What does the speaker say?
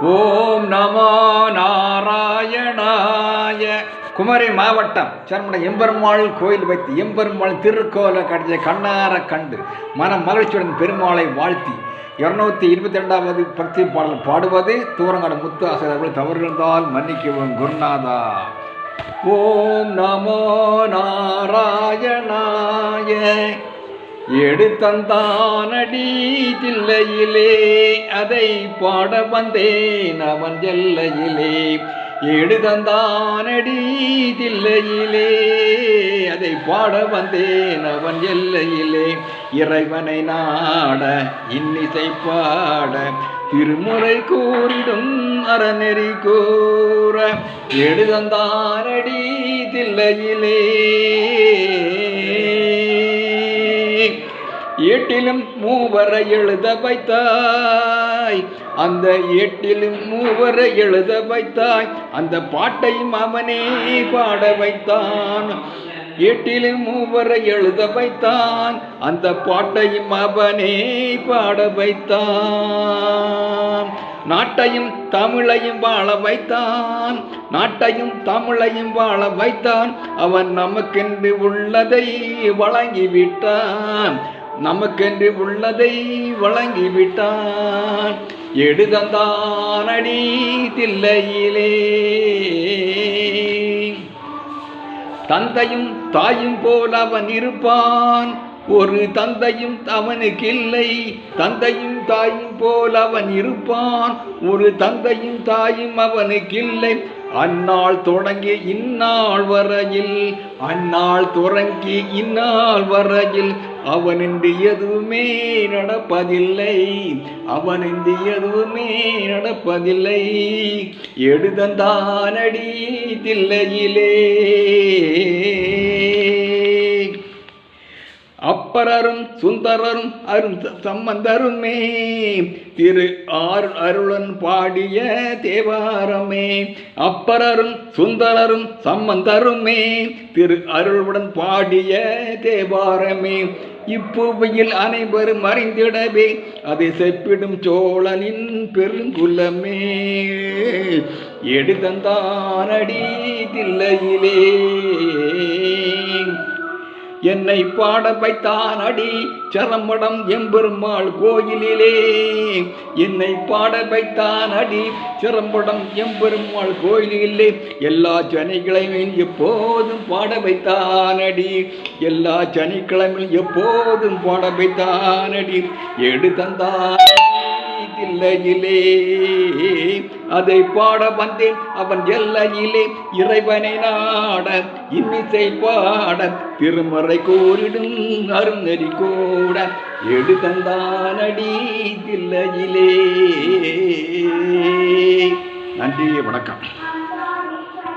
ஓம் நமோ நாராயணாய. குமரி மாவட்டம் சர்மட எம்பெருமாள் கோயில் வைத்து எம்பெருமாள் திருக்கோலை கடைஞ்ச கண்ணார கண்டு மன மகிழ்ச்சியுடன் பெருமாளை வாழ்த்தி இருநூத்தி இருபத்தி ரெண்டாவது பக்தி பாடல் பாடுவது தூரங்கட முத்து ஆசிரியர்கள் தவறுகளால் மன்னிக்கவும் குருநாதா. ஓம் நமோ நாராயணாய. எடுத்தந்தானடி தில்லையிலே அதை பாட வந்தேன் அவன் எல்லையிலே. எடுதந்தானடி தில்லையிலே அதை பாட வந்தேன் அவன் எல்லையிலே. இறைவனை நாட இன்னிசை பாட திருமுறை கூறிடும் அறநெறி கூற எழுதந்தாரடி தில்லையிலே. ஏட்டிலும் மூவரை எழுத வைத்தாய். அந்த ஏட்டிலும் மூவரை எழுத வைத்தாய். அந்த பாட்டையும் அவனே பாட வைத்தான். ஏட்டிலும் மூவரை எழுத வைத்தான். அந்த பாட்டையும் அவனே பாட வைத்தான். நாட்டையும் தமிழையும் வாழ வைத்தான். நாட்டையும் தமிழையும் வாழ வைத்தான். அவன் நமக்கென்று உள்ளதை வழங்கிவிட்டான். நமக்கென்று உள்ளதை வழங்கிவிட்டான். எடுதந்தானடி தில்லையிலே. தந்தையும் தாயும் போல் அவன் இருப்பான். ஒரு தந்தையும் அவனுக்கு இல்லை தந்தையும் தாயும் போல் அவன் இருப்பான். ஒரு தந்தையும் தாயும் அவனுக்கு இல்லை அந்நாள் தொடங்கி இந்நாள் வரையில் அந்நாள் தொடங்கி இந்நாள் வரையில் அவனின்றி எதுவுமே நடப்பதில்லை. அவனின்றி எதுவுமே நடப்பதில்லை. எடுதந்தானடி தில்லையிலே. அப்பரரும் சுந்தரரும் அரும் சம்பந்தருமே. திரு ஆறு அருளன் பாடிய தேவாரமே. அப்பரரும் சுந்தரரும் சம்பந்தருமே. திரு அருளுடன் பாடிய தேவாரமே. இப்புவியில் அனைவரும் அறிந்திடவே அதை செப்பிடும் சோழனின் பெருங்குலமே. எடுத்தந்தானடி தில்லையிலே. என்னை பாட வைத்தான் அடி. சரமடம் எம்பெருமாள் கோயிலிலே. என்னை பாட வைத்தான் அடி. சிரம்படம் எம்பெருமாள் கோயிலிலே. எல்லா சனிக்கிழமையும் எப்போதும் பாட வைத்தான் அடி. எல்லா சனிக்கிழமையும் எப்போதும் பாட வைத்தான் அடி. எடு தந்தான் இல்லையிலே. அதை பாட வந்தேன். அவன் எல்லையிலே இறைவனை நாட இன்னிசை பாட திருமறை கோரிடும் அருநெறி கூட எடுத்தந்தானடி தில்லையிலே. நன்றி வணக்கம்.